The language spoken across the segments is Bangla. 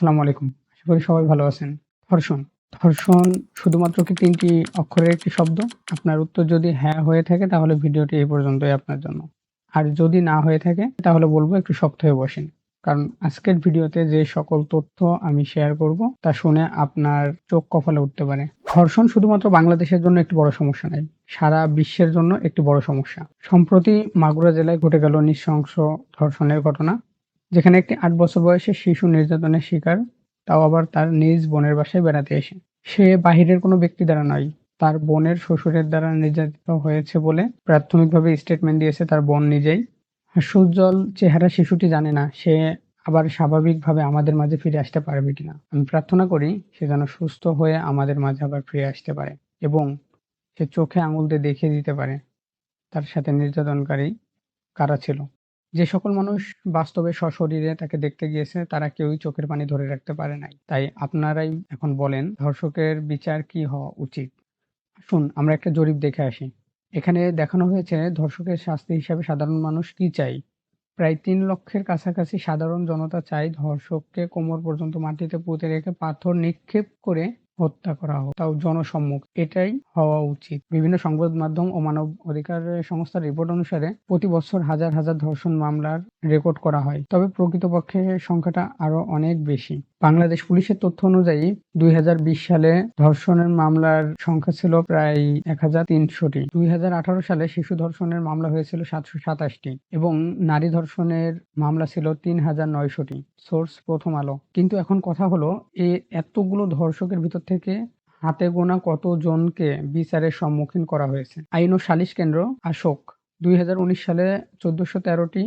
আসসালামু আলাইকুম। আশা করি সবাই ভালো আছেন। ধর্ষণ। ধর্ষণ শুধুমাত্র কি তিনটি অক্ষরের একটি শব্দ? আপনার উত্তর যদি হ্যাঁ হয়ে থাকে তাহলে ভিডিওটি এই পর্যন্তই আপনার জন্য। আর যদি না হয়ে থাকে তাহলে বলব একটু শক্ত হয়ে বসেন। কারণ আজকের ভিডিওতে যে সকল তথ্য আমি শেয়ার করব তা শুনে আপনার চোখ কপালে উঠতে পারে। ধর্ষণ শুধুমাত্র বাংলাদেশের জন্য একটি বড় সমস্যা নয়, সারা বিশ্বের জন্য একটি বড় সমস্যা। সম্প্রতি মাগুরা জেলায় ঘটে গেল নৃশংস ধর্ষণের ঘটনা। যেখানে একটি আট বছর বয়সে শিশু নির্যাতনের শিকার, তাও আবার তার নিজ বোনের বাসায় বেড়াতে এসে। সে বাহিরের কোনো ব্যক্তি দ্বারা নয়, তার বোনের শ্বশুরের দ্বারা নির্যাতিত হয়েছে বলে প্রাথমিকভাবে স্টেটমেন্ট দিয়েছে তার বোন নিজেই। হাস্যোজ্জ্বল চেহারা শিশুটি জানে না, সে আবার স্বাভাবিকভাবে আমাদের মাঝে ফিরে আসতে পারবে কিনা। আমি প্রার্থনা করি সে যেন সুস্থ হয়ে আমাদের মাঝে আবার ফিরে আসতে পারে এবং সে চোখে আঙুল দিয়ে দেখিয়ে দিতে পারে, তার সাথে নির্যাতনকারী কারা ছিল। যে সকল মানুষ বাস্তবে সশরীরে তাকে দেখতে গিয়েছে, তারা কেউই চোখের পানি ধরে রাখতে পারে নাই। তাই আপনারাই এখন বলেন, ধর্ষকের বিচার কি হওয়া উচিত? আসুন, আমরা একটা জরিপ দেখে আসি। এখানে দেখানো হয়েছে, ধর্ষকের শাস্তি হিসাবে সাধারণ মানুষ কি চাই প্রায় তিন লক্ষের কাছাকাছি সাধারণ জনতা চাই ধর্ষককে কোমর পর্যন্ত মাটিতে পুঁতে রেখে পাথর নিক্ষেপ করে হত্যা করা হোক, তাও জনসম্মুখ, এটাই হওয়া উচিত। বিভিন্ন সংবাদ মাধ্যম ও মানব অধিকার সংস্থার রিপোর্ট অনুসারে প্রতি বছর হাজার হাজার ধর্ষণ মামলার রেকর্ড করা হয়। তবে প্রকৃতপক্ষে সংখ্যাটা আরও অনেক বেশি। বাংলাদেশ পুলিশের তথ্য অনুযায়ী দুই হাজার বিশ সালে ধর্ষণের মামলার সংখ্যা ছিল প্রায় এক হাজার তিনশোটি। দুই সালে শিশু ধর্ষণের মামলা হয়েছিল সাতশো সাতাশটি এবং নারী ধর্ষণের মামলা ছিল তিন হাজার নয়শোটি। সোর্স প্রথম আলো। কিন্তু এখন কথা হলো, এ এতগুলো ধর্ষকের ভিতর থেকে হাতে গোনা কতজনকে বিচারের সম্মুখীন করা হয়েছে? আইন ও সালিশ কেন্দ্র আশোক দুই হাজার উনিশ সালে চোদ্দশো তেরোটি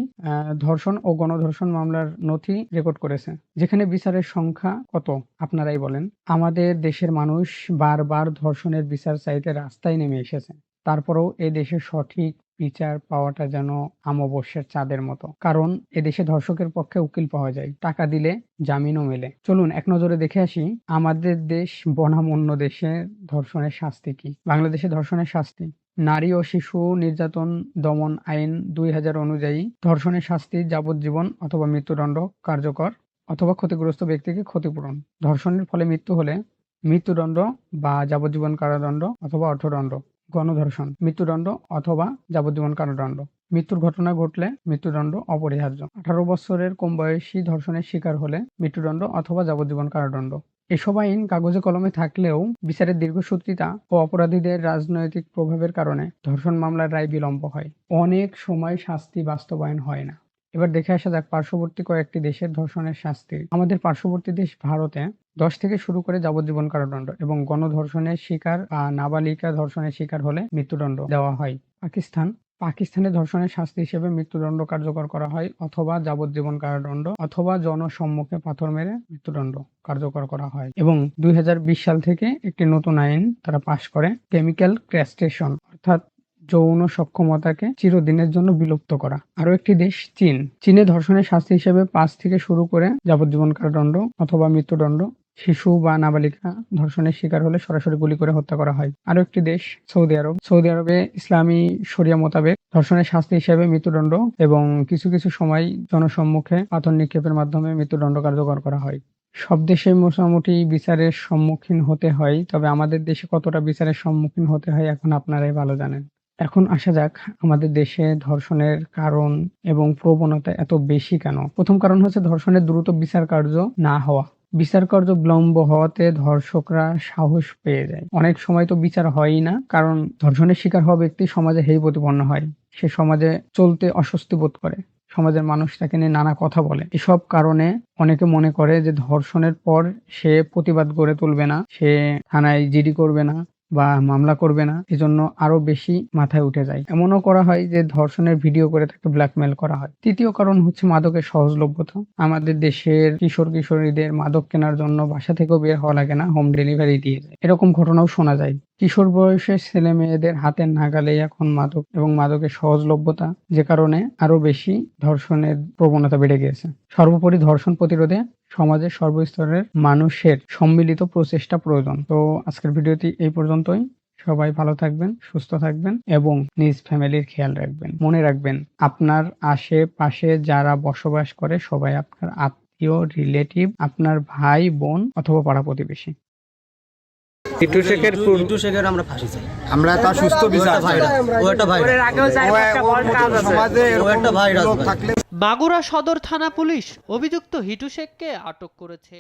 ধর্ষণ ও গণধর্ষণ মামলার নথি রেকর্ড করেছে, যেখানে বিচারের সংখ্যা কত, আপনারাই বলেন। আমাদের দেশের মানুষ বারবার ধর্ষণের বিচার চাইতে রাস্তায় নেমে এসেছে। তারপরেও এ দেশে সঠিক বিচার পাওয়াটা যেন অমাবস্যার চাঁদের মতো। কারণ এদেশে ধর্ষকের পক্ষে উকিল পাওয়া যায়, টাকা দিলে জামিনও মেলে। চলুন, এক নজরে দেখে আসি, আমাদের দেশ বনাম অন্য দেশে ধর্ষণের শাস্তি কি? বাংলাদেশে ধর্ষণের শাস্তি? নারী ও শিশু নির্যাতন দমন আইন দুই হাজার অনুযায়ী ধর্ষণের শাস্তি, যাবজ্জীবন অথবা মৃত্যুদণ্ড কার্যকর অথবা ক্ষতিগ্রস্ত ব্যক্তিকে ক্ষতিপূরণ। ধর্ষণের ফলে মৃত্যু হলে মৃত্যুদণ্ড বা যাবজ্জীবন কারাদণ্ড অথবা অর্থদণ্ড, গণধর্ষণ, মৃত্যুদণ্ড অথবা যাবজ্জীবন কারাদণ্ড। মৃত্যুর ঘটনা ঘটলে মৃত্যুদণ্ড অপরিহার্য। আঠারো বছরের কম বয়সী ধর্ষণের শিকার হলে মৃত্যুদণ্ড অথবা যাবজ্জীবন কারাদণ্ড। এসব আইন কাগজে কলমে থাকলেও বিচারের দীর্ঘসূত্রিতা ও অপরাধীদের রাজনৈতিক প্রভাবের কারণে ধর্ষণ মামলার রায় বিলম্ব হয়। অনেক সময় শাস্তি বাস্তবায়ন হয় না। এবার দেখে আসা যাক পার্শ্ববর্তী কয়েকটি দেশের ধর্ষণের শাস্তি। আমাদের পার্শ্ববর্তী দেশ ভারতে দশ থেকে শুরু করে যাবজ্জীবন কারাদণ্ড এবং গণধর্ষণের শিকার নাবালিকা ধর্ষণের শিকার হলে মৃত্যুদণ্ড দেওয়া হয়। পাকিস্তান পাকিস্তানে ধর্ষণের শাস্তি হিসেবে মৃত্যুদণ্ড কার্যকর করা হয় অথবা যাবজ্জীবন কারাদণ্ড অথবা জনসম্মুখে পাথর মেরে মৃত্যুদণ্ড কার্যকর করা হয়। এবং দুই হাজার বিশ সাল থেকে একটি নতুন আইন তারা পাশ করে, কেমিক্যাল ক্র্যাস্টেশন অর্থাৎ যৌন সক্ষমতাকে চিরদিনের জন্য বিলুপ্ত করা। আরও একটি দেশ, চীন। চীনে ধর্ষণের শাস্তি হিসেবে পাঁচ থেকে শুরু করে যাবজ্জীবন কারাদণ্ড অথবা মৃত্যুদণ্ড শিশু বা নাবালিকা ধর্ষণের শিকার হলে সরাসরি গুলি করে হত্যা করা হয়। আরও একটি দেশ, সৌদি আরব। সৌদি আরবে ইসলামী শরিয়া মোতাবেক ধর্ষণের শাস্তি হিসেবে মৃত্যুদণ্ড এবং কিছু কিছু সময় জনসম্মুখে পাথর নিক্ষেপের মাধ্যমে মৃত্যুদণ্ড কার্যকর করা হয়। সব দেশে মোটামুটি বিচারের সম্মুখীন হতে হয়, তবে আমাদের দেশে কতটা বিচারের সম্মুখীন হতে হয় এখন আপনারাই ভালো জানেন। এখন আসা যাক আমাদের দেশে ধর্ষণের কারণ এবং প্রবণতা এত বেশি কেন? প্রথম কারণ হচ্ছে ধর্ষণের দ্রুত বিচার কার্য না হওয়া। বিচার কার্য বিলম্ব হওয়াতে ধর্ষকরা সাহস পেয়ে যায়। অনেক সময় তো বিচার হয়ই না, কারণ ধর্ষণের শিকার হওয়া ব্যক্তি সমাজে হেই প্রতিপন্ন হয়। সে সমাজে চলতে অস্বস্তি বোধ করে। সমাজের মানুষ তাকে নিয়ে নানা কথা বলে। এসব কারণে অনেকে মনে করে যে ধর্ষণের পর সে প্রতিবাদ গড়ে তুলবে না, সে থানায় জিডি করবে না বা মামলা করবে না, এজন্য আরও বেশি মাথায় উঠে যায়। এমনও করা হয় যে ধর্ষণের ভিডিও করে তাকে ব্ল্যাকমেল করা হয়। তৃতীয় কারণ হচ্ছে মাদকের সহজলভ্যতা। আমাদের দেশের কিশোর কিশোরীদের মাদক কেনার জন্য বাসা থেকেও বের হওয়া লাগে না হোম ডেলিভারি দিয়ে যায়। এরকম ঘটনাও শোনা যায়। কিশোর বয়সের ছেলে মেয়েদের হাতের নাগালেই এখন মাদক এবং মাদকের সহজলভ্যতা, যে কারণে আরও বেশি ধর্ষণের প্রবণতা বেড়ে গিয়েছে। সর্বোপরি ধর্ষণ প্রতিরোধে সমাজের সর্বস্তরের মানুষের সম্মিলিত প্রচেষ্টা প্রয়োজন। তো আজকের ভিডিওটি এই পর্যন্তই। সবাই ভালো থাকবেন সুস্থ থাকবেন এবং নিজ ফ্যামিলির খেয়াল রাখবেন। মনে রাখবেন আপনার আশেপাশে যারা বসবাস করে সবাই আপনার আত্মীয় রিলেটিভ আপনার ভাই বোন অথবা পাড়া প্রতিবেশী। টিটু শেখের ইটু- ইটু শেখের আমরা ফাঁসি চাই। আমরা তার সুস্থ বিচার। ও একটা ভাইরাস। সমাজে ও একটা ভাইরাস থাকলে মাগুরা সদর থানা পুলিশ অভিযুক্ত হিটু শেখকে আটক করেছে।